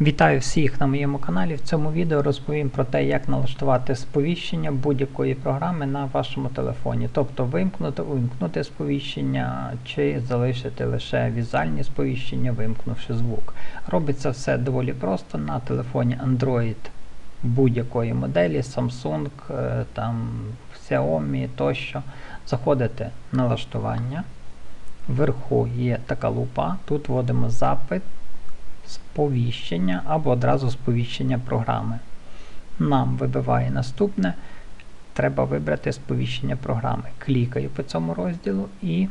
Вітаю всіх на моєму каналі. В цьому відео розповім про те, як налаштувати сповіщення будь-якої програми на вашому телефоні. Тобто вимкнути, увімкнути сповіщення чи залишити лише візуальні сповіщення, вимкнувши звук. Робиться все доволі просто на телефоні Android будь-якої моделі, Samsung, е, там, Xiaomi тощо. Заходите налаштування. Вверху є така лупа, тут вводимо запит сповіщення або одразу сповіщення програми. Нам вибиває наступне. Треба вибрати сповіщення програми. Клікаю по цьому розділу і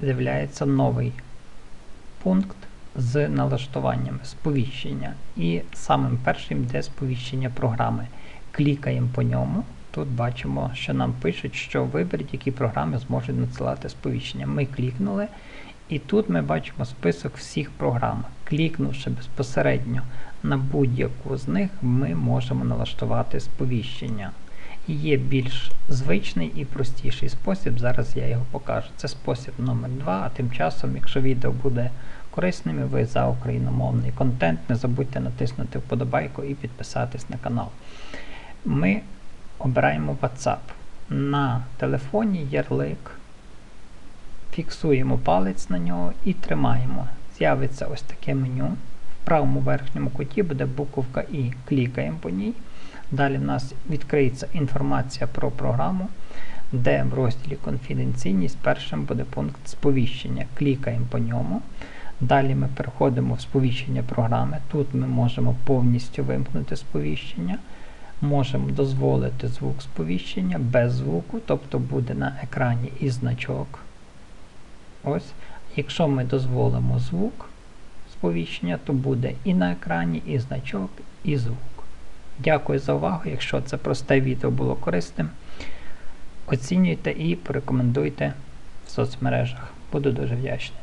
з'являється новий пункт з налаштуваннями сповіщення. І самим першим йде сповіщення програми. Клікаємо по ньому. Тут бачимо, що нам пишуть, що виберіть, які програми зможуть надсилати сповіщення. Ми клікнули, і тут ми бачимо список всіх програм. Клікнувши безпосередньо на будь-яку з них, ми можемо налаштувати сповіщення. Є більш звичний і простіший спосіб, зараз я його покажу. Це спосіб номер 2 а тим часом, якщо відео буде корисним і ви за україномовний контент, не забудьте натиснути вподобайку і підписатись на канал. Ми обираємо WhatsApp. На телефоні ярлик, фіксуємо палець на нього і тримаємо. З'явиться ось таке меню. В правому верхньому куті буде буковка І. Клікаємо по ній. Далі в нас відкриється інформація про програму, де в розділі Конфіденційність першим буде пункт сповіщення. Клікаємо по ньому. Далі ми переходимо в сповіщення програми. Тут ми можемо повністю вимкнути сповіщення. Можемо дозволити звук сповіщення без звуку, тобто буде на екрані і значок. Ось. Якщо ми дозволимо звук сповіщення, то буде і на екрані, і значок, і звук. Дякую за увагу. Якщо це просте відео було корисним, оцінюйте і порекомендуйте в соцмережах. Буду дуже вдячний.